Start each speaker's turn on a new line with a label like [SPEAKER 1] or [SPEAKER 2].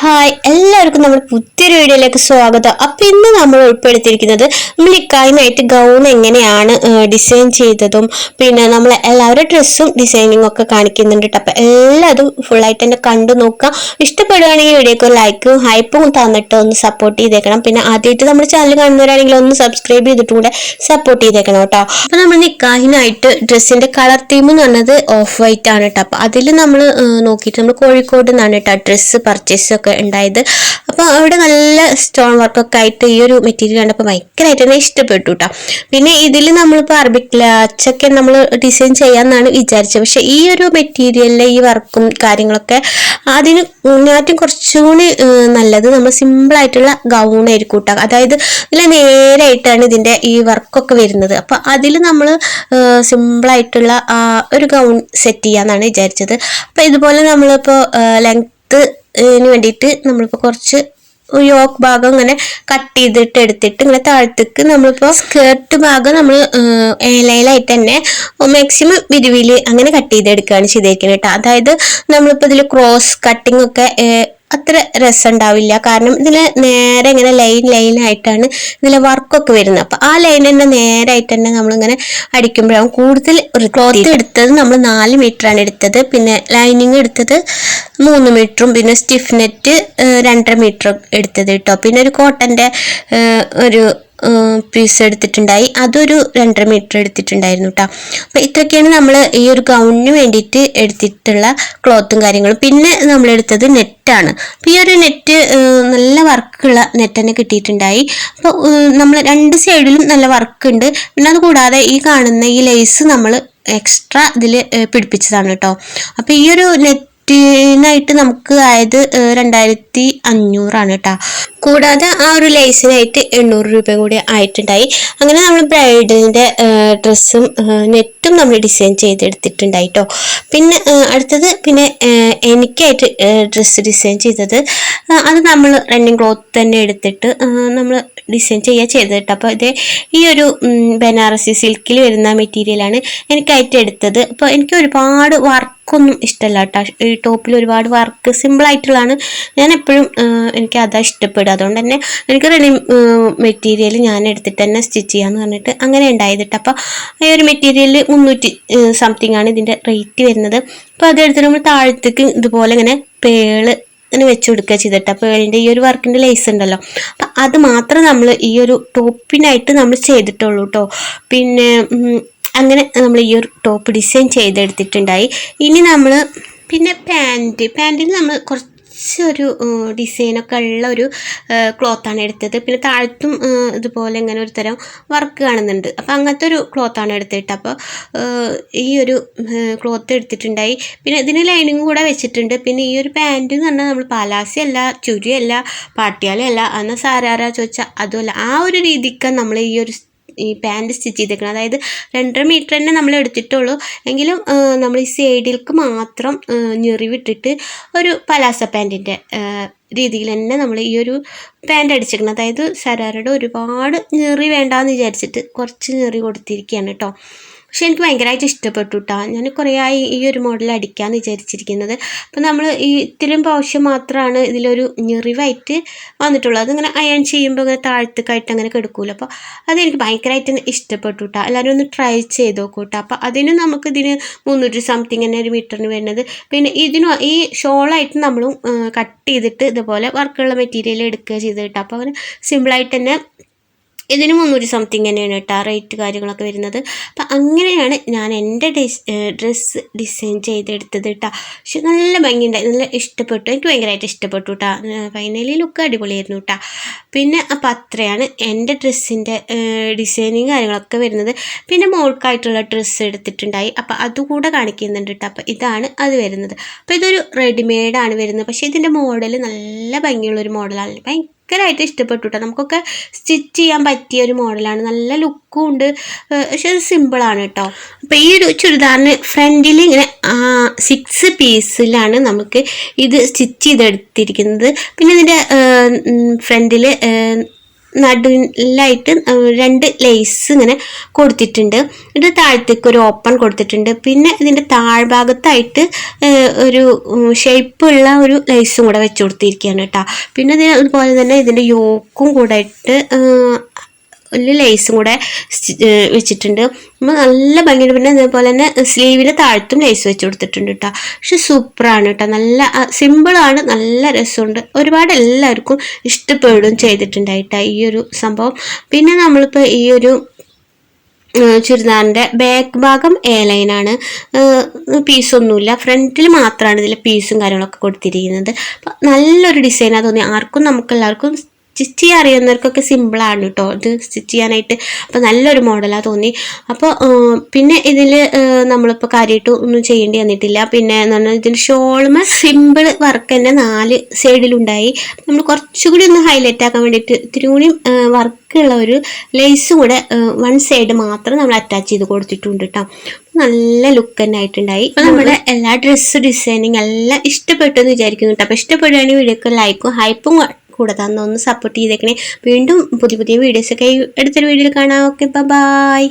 [SPEAKER 1] Hi എല്ലാവർക്കും നമ്മുടെ പുതിയൊരു വീഡിയോയിലേക്ക് സ്വാഗതം. അപ്പൊ ഇന്ന് നമ്മൾ ഉൾപ്പെടുത്തിയിരിക്കുന്നത് നമ്മൾ ഇക്കായിനായിട്ട് ഗൗൺ എങ്ങനെയാണ് ഡിസൈൻ ചെയ്തതും പിന്നെ നമ്മൾ എല്ലാവരുടെ ഡ്രസ്സും ഡിസൈനിങ്ങും ഒക്കെ കാണിക്കുന്നുണ്ട് കേട്ടോ അപ്പൊ എല്ലാതും ഫുള്ളായിട്ട് തന്നെ കണ്ടു നോക്കാം ഇഷ്ടപ്പെടുകയാണെങ്കിൽ വീഡിയോക്ക് ഒരു ലൈക്കും ഹൈപ്പും തന്നിട്ട് ഒന്ന് സപ്പോർട്ട് ചെയ്തേക്കണം. പിന്നെ ആദ്യമായിട്ട് നമ്മുടെ ചാനൽ കാണുന്നവരാണെങ്കിൽ ഒന്ന് സബ്സ്ക്രൈബ് ചെയ്തിട്ടും കൂടെ സപ്പോർട്ട് ചെയ്തേക്കണം കേട്ടോ അപ്പൊ നമ്മൾ നിക്കാഹിനായിട്ട് ഡ്രസ്സിന്റെ കളർ തീം എന്ന് പറഞ്ഞത് ഓഫ് വൈറ്റ് ആണ് കേട്ടോ അപ്പൊ അതിൽ നമ്മൾ നോക്കിയിട്ട് നമ്മൾ കോഴിക്കോട് നിന്നാണ് കേട്ടോ ഡ്രസ്സ് പർച്ചേസ് ഒക്കെ ഉണ്ടായത്. അപ്പോൾ അവിടെ നല്ല സ്റ്റോൺ വർക്കൊക്കെ ആയിട്ട് ഈ ഒരു മെറ്റീരിയൽ കണ്ടപ്പോൾ ഭയങ്കരമായിട്ട് തന്നെ ഇഷ്ടപ്പെട്ടു കേട്ടോ പിന്നെ ഇതിൽ നമ്മളിപ്പോൾ അറബിക് ലാച്ചൊക്കെ നമ്മൾ ഡിസൈൻ ചെയ്യാമെന്നാണ് വിചാരിച്ചത്. പക്ഷേ ഈ ഒരു മെറ്റീരിയലിലെ ഈ വർക്കും കാര്യങ്ങളൊക്കെ അതിന് ഞാറ്റും കുറച്ചുകൂടി നല്ലത് നമ്മൾ സിമ്പിളായിട്ടുള്ള ഗൗൺ ആയിരിക്കും കേട്ടോ അതായത് ഇതിൽ നേരായിട്ടാണ് ഇതിന്റെ ഈ വർക്കൊക്കെ വരുന്നത്. അപ്പോൾ അതിൽ നമ്മൾ സിമ്പിളായിട്ടുള്ള ഒരു ഗൗൺ സെറ്റ് ചെയ്യാമെന്നാണ് വിചാരിച്ചത്. അപ്പോൾ ഇതുപോലെ നമ്മളിപ്പോൾ ലെങ്ത്ത് വേണ്ടിയിട്ട് നമ്മളിപ്പോൾ കുറച്ച് യോക്ക് ഭാഗം ഇങ്ങനെ കട്ട് ചെയ്തിട്ട് എടുത്തിട്ട് ഇങ്ങനെ താഴത്തേക്ക് നമ്മളിപ്പോൾ സ്കേർട്ട് ഭാഗം നമ്മൾ ഏലയിലായിട്ട് തന്നെ മാക്സിമം വിരിവിൽ അങ്ങനെ കട്ട് ചെയ്തെടുക്കുകയാണ് ചെയ്തേക്കുന്നത് കേട്ടോ അതായത് നമ്മളിപ്പോൾ ഇതിൽ ക്രോസ് കട്ടിംഗ് ഒക്കെ അത്ര രസം ഉണ്ടാവില്ല കാരണം ഇതിൽ നേരെ ഇങ്ങനെ ലൈൻ ലൈൻ ആയിട്ടാണ് ഇതിലെ വർക്കൊക്കെ വരുന്നത്. അപ്പം ആ ലൈൻ തന്നെ നേരായിട്ട് തന്നെ നമ്മളിങ്ങനെ അടിക്കുമ്പോഴാണ് കൂടുതൽ ക്ലോത്ത് എടുത്തത് നമ്മൾ നാല് മീറ്ററാണ് എടുത്തത്. പിന്നെ ലൈനിങ് എടുത്തത് മൂന്ന് മീറ്ററും പിന്നെ സ്റ്റിഫ് നെറ്റ് രണ്ടര മീറ്ററും എടുത്തത് കേട്ടോ. പിന്നെ ഒരു കോട്ടന്റെ ഒരു പീസ് എടുത്തിട്ടുണ്ടായി. അതൊരു രണ്ടര മീറ്റർ എടുത്തിട്ടുണ്ടായിരുന്നു കേട്ടോ അപ്പോൾ ഇത്രയൊക്കെയാണ് നമ്മൾ ഈ ഒരു ഗൗണിന് വേണ്ടിയിട്ട് എടുത്തിട്ടുള്ള ക്ലോത്തും കാര്യങ്ങളും. പിന്നെ നമ്മൾ എടുത്തത് നെറ്റാണ് അപ്പം ഈ ഒരു നെറ്റ് നല്ല വർക്കുള്ള നെറ്റ് തന്നെ കിട്ടിയിട്ടുണ്ടായി. അപ്പോൾ നമ്മൾ രണ്ട് സൈഡിലും നല്ല വർക്ക് ഉണ്ട്. പിന്നെ അത് കൂടാതെ ഈ കാണുന്ന ഈ ലേസ് നമ്മൾ എക്സ്ട്രാ ഇതിൽ പിടിപ്പിച്ചതാണ് കേട്ടോ അപ്പം ഈ ഒരു നെറ്റ് ായിട്ട് നമുക്ക് ആയത് രണ്ടായിരത്തി അഞ്ഞൂറാണ് കേട്ടോ കൂടാതെ ആ ഒരു ലേസിനായിട്ട് എണ്ണൂറ് രൂപ കൂടി ആയിട്ടുണ്ടായി. അങ്ങനെ നമ്മൾ ബ്രൈഡിന്റെ ഡ്രസ്സും നെറ്റും നമ്മൾ ഡിസൈൻ ചെയ്തെടുത്തിട്ടുണ്ടായി കേട്ടോ പിന്നെ അടുത്തത് പിന്നെ എനിക്കായിട്ട് ഡ്രസ്സ് ഡിസൈൻ ചെയ്തത് അത് നമ്മൾ റണ്ണിങ് ക്ലോത്ത് തന്നെ എടുത്തിട്ട് നമ്മൾ ഡിസൈൻ ചെയ്യുക ചെയ്തത് കേട്ടോ അപ്പോൾ ഇത് ഈ ഒരു ബനാറസി സിൽക്കിൽ വരുന്ന മെറ്റീരിയലാണ് എനിക്കായിട്ട് എടുത്തത്. അപ്പോൾ എനിക്ക് ഒരുപാട് വർക്കൊന്നും ഇഷ്ടമല്ല കേട്ടോ ഈ ടോപ്പിൽ ഒരുപാട് വർക്ക് സിമ്പിൾ ആയിട്ടുള്ളതാണ്. ഞാൻ എപ്പോഴും എനിക്ക് അതാ ഇഷ്ടപ്പെടുക. അതുകൊണ്ട് തന്നെ എനിക്ക് റെഡി മെറ്റീരിയൽ ഞാൻ എടുത്തിട്ട് തന്നെ സ്റ്റിച്ച് ചെയ്യാന്ന് പറഞ്ഞിട്ട് അങ്ങനെ ഉണ്ടായതിട്ട് അപ്പോൾ ഈ ഒരു മെറ്റീരിയൽ മുന്നൂറ്റി സംതിങ് ആണ് ഇതിന്റെ റേറ്റ് വരുന്നത്. അപ്പോൾ അതെടുത്തിട്ട് നമ്മൾ താഴത്തേക്ക് ഇതുപോലെ ഇങ്ങനെ പേൾ ഇങ്ങനെ വെച്ച് കൊടുക്കുക ചെയ്തിട്ട്. അതിന്റെ ഈ ഒരു വർക്കിന്റെ ലേസ് ഉണ്ടല്ലോ. അപ്പം അത് മാത്രം നമ്മൾ ഈ ഒരു ടോപ്പിനായിട്ട് നമ്മൾ ചെയ്തിട്ടുള്ളൂ കേട്ടോ പിന്നെ അങ്ങനെ നമ്മൾ ഈ ഒരു ടോപ്പ് ഡിസൈൻ ചെയ്തെടുത്തിട്ടുണ്ടായി. ഇനി നമ്മൾ പിന്നെ പാന്റ് പാന്റിന് നമ്മൾ കുറച്ച് ഒരു ഡിസൈനൊക്കെ ഉള്ള ഒരു ക്ലോത്താണ് എടുത്തത്. പിന്നെ താഴത്തും ഇതുപോലെ ഇങ്ങനെ ഒരു തരം വർക്ക് കാണുന്നുണ്ട്. അപ്പോൾ അങ്ങനത്തെ ഒരു ക്ലോത്താണ് എടുത്തിട്ട് അപ്പോൾ ഈ ഒരു ക്ലോത്ത് എടുത്തിട്ടുണ്ടായി. പിന്നെ ഇതിന് ലൈനിങ് കൂടെ വെച്ചിട്ടുണ്ട്. പിന്നെ ഈ ഒരു പാന്റ് എന്ന് പറഞ്ഞാൽ നമ്മൾ പാലാസി അല്ല ചുരിയല്ല പാട്ടിയാലല്ല എന്നാൽ സാരാരാ ചോദിച്ചാൽ അതുമല്ല. ആ ഒരു രീതിക്ക് നമ്മൾ ഈ ഒരു ഈ പാന്റ് സ്റ്റിച്ച് ചെയ്തേക്കണം അതായത് രണ്ടര മീറ്റർ തന്നെ നമ്മൾ എടുത്തിട്ടുള്ളൂ. എങ്കിലും നമ്മൾ ഈ സൈഡിലേക്ക് മാത്രം ഞെറിവിട്ടിട്ട് ഒരു പലാസ പാന്റിന്റെ രീതിയിൽ തന്നെ നമ്മൾ ഈ ഒരു പാന്റ് അടിച്ചേക്കണം അതായത് സരാരയുടെ ഒരുപാട് ഞെറി വേണ്ടാന്ന് വിചാരിച്ചിട്ട് കുറച്ച് ഞെറി കൊടുത്തിരിക്കുകയാണ് കേട്ടോ പക്ഷെ എനിക്ക് ഭയങ്കരമായിട്ട് ഇഷ്ടപ്പെട്ടു കേട്ടോ ഞാൻ കുറേ ആയി ഈ ഒരു മോഡൽ അടിക്കാമെന്ന് വിചാരിച്ചിരിക്കുന്നത്. അപ്പം നമ്മൾ ഈ ഇത്രയും പ്രാവശ്യം മാത്രമാണ് ഇതിലൊരു ഞെറിവായിട്ട് വന്നിട്ടുള്ളത് അതിങ്ങനെ അയൺ ചെയ്യുമ്പോൾ ഇങ്ങനെ താഴത്തേക്കായിട്ട് അങ്ങനെ കിടക്കൂല. അപ്പോൾ അതെനിക്ക് ഭയങ്കരമായിട്ട് ഇഷ്ടപ്പെട്ടു കേട്ടോ എല്ലാവരും ഒന്ന് ട്രൈ ചെയ്ത് നോക്കൂ കേട്ടോ അപ്പോൾ അതിന് നമുക്ക് ഇതിന് മുന്നൂറ്റി സംതിങ് തന്നെ ഒരു മീറ്ററിന് വരുന്നത്. പിന്നെ ഇതിന് ഈ ഷോളായിട്ട് നമ്മളും കട്ട് ചെയ്തിട്ട് ഇതുപോലെ വർക്കുള്ള മെറ്റീരിയൽ എടുക്കുക ചെയ്ത് കേട്ടോ അപ്പോൾ അങ്ങനെ സിമ്പിളായിട്ട് തന്നെ ഇതിന് ഒരു സംതിങ് തന്നെയാണ് കേട്ടോ റേറ്റ് കാര്യങ്ങളൊക്കെ വരുന്നത്. അപ്പം അങ്ങനെയാണ് ഞാൻ എന്റെ ഡിസ് ഡ്രസ്സ് ഡിസൈൻ ചെയ്തെടുത്തത് കേട്ടോ. പക്ഷെ നല്ല ഭംഗിയുണ്ടായി നല്ല ഇഷ്ടപ്പെട്ടു. എനിക്ക് ഭയങ്കരമായിട്ട് ഇഷ്ടപ്പെട്ടു കേട്ടോ. ഫൈനലി ലുക്ക് അടിപൊളിയായിരുന്നു കേട്ടോ. പിന്നെ അപ്പം അത്രയാണ് എന്റെ ഡ്രസ്സിന്റെ ഡിസൈനിങ് കാര്യങ്ങളൊക്കെ വരുന്നത്. പിന്നെ മോൾക്കായിട്ടുള്ള ഡ്രസ്സ് എടുത്തിട്ടുണ്ടായി. അപ്പം അതുകൂടെ കാണിക്കുന്നുണ്ട് കേട്ടോ. അപ്പം ഇതാണ് അത് വരുന്നത്. അപ്പോൾ ഇതൊരു റെഡിമെയ്ഡാണ് വരുന്നത്. പക്ഷേ ഇതിന്റെ മോഡൽ നല്ല ഭംഗിയുള്ളൊരു മോഡലാണ് മോഡലാണ് ഭയങ്കരമായിട്ട് ഇഷ്ടപ്പെട്ടു കേട്ടോ നമുക്കൊക്കെ സ്റ്റിച്ച് ചെയ്യാൻ പറ്റിയ ഒരു മോഡലാണ്. നല്ല ലുക്കും ഉണ്ട്. പക്ഷെ അത് സിമ്പിളാണ് കേട്ടോ അപ്പോൾ ഈ ഒരു ചുരിദാറിന് ഫ്രണ്ടിൽ ഇങ്ങനെ സിക്സ് പീസിലാണ് നമുക്ക് ഇത് സ്റ്റിച്ച് ചെയ്തെടുത്തിരിക്കുന്നത്. പിന്നെ ഇതിന്റെ ഫ്രണ്ടിൽ നടുവിലായിട്ട് രണ്ട് ലേസ് ഇങ്ങനെ കൊടുത്തിട്ടുണ്ട്. എന്നിട്ട് താഴത്തേക്ക് ഒരു ഓപ്പൺ കൊടുത്തിട്ടുണ്ട്. പിന്നെ ഇതിന്റെ താഴ്ഭാഗത്തായിട്ട് ഒരു ഷേപ്പുള്ള ഒരു ലേസും കൂടെ വെച്ച് കൊടുത്തിരിക്കുകയാണ് കേട്ടോ. പിന്നെ അതുപോലെ തന്നെ ഇതിന്റെ യോക്കും കൂടെ ഇട്ട് ഒരു ലേസും കൂടെ വെച്ചിട്ടുണ്ട്. നമ്മൾ നല്ല ഭംഗിയുണ്ട്. പിന്നെ അതേപോലെ തന്നെ സ്ലീവിന്റെ താഴത്തും ലേസ് വെച്ച് കൊടുത്തിട്ടുണ്ട് കേട്ടോ പക്ഷെ സൂപ്പറാണ് കേട്ടോ നല്ല സിമ്പിളാണ് നല്ല രസമുണ്ട്. ഒരുപാട് എല്ലാവർക്കും ഇഷ്ടപ്പെടുകയും ചെയ്തിട്ടുണ്ടായിട്ടാ ഈ ഒരു സംഭവം. പിന്നെ നമ്മളിപ്പോൾ ഈ ഒരു ചുരിദാറിന്റെ ബാക്ക് ഭാഗം എ ലൈനാണ് പീസൊന്നുമില്ല ഫ്രണ്ടിൽ മാത്രമാണ് ഇതിൽ പീസും കാര്യങ്ങളൊക്കെ കൊടുത്തിരിക്കുന്നത്. അപ്പം നല്ലൊരു ഡിസൈനാണ് തോന്നി ആർക്കും നമുക്ക് എല്ലാവർക്കും സ്റ്റിച്ച് ചെയ്യാൻ അറിയുന്നവർക്കൊക്കെ സിമ്പിളാണ് കേട്ടോ ഇത് സ്റ്റിച്ച് ചെയ്യാനായിട്ട് അപ്പോൾ നല്ലൊരു മോഡലാണ് തോന്നി. അപ്പോൾ പിന്നെ ഇതിൽ നമ്മളിപ്പോൾ കാര്യമായിട്ട് ഒന്നും ചെയ്യേണ്ടി വന്നിട്ടില്ല. പിന്നെ എന്ന് പറഞ്ഞാൽ ഇതിന്റെ ഷോളുമ സിമ്പിൾ വർക്ക് തന്നെ നാല് സൈഡിലുണ്ടായി നമ്മൾ കുറച്ചുകൂടി ഒന്ന് ഹൈലൈറ്റ് ആക്കാൻ വേണ്ടിയിട്ട് ഇത്തിരി കൂടി വർക്കുള്ള ഒരു ലേസും കൂടെ വൺ സൈഡ് മാത്രം നമ്മൾ അറ്റാച്ച് ചെയ്ത് കൊടുത്തിട്ടുണ്ട് കേട്ടോ നല്ല ലുക്ക് തന്നെ ആയിട്ടുണ്ടായി. അപ്പോൾ നമ്മുടെ എല്ലാ ഡ്രസ്സ് ഡിസൈനിങ് എല്ലാം ഇഷ്ടപ്പെട്ടു എന്ന് വിചാരിക്കുന്നു കേട്ടോ അപ്പോൾ ഇഷ്ടപ്പെടുകയാണെങ്കിൽ വീഡിയോക്ക് ലൈക്കും ഹൈപ്പും കൂടെ തന്നൊന്ന് സപ്പോർട്ട് ചെയ്തേക്കണേ. വീണ്ടും പുതിയ പുതിയ വീഡിയോസൊക്കെ അടുത്തൊരു വീഡിയോയിൽ കാണാം. Okay bye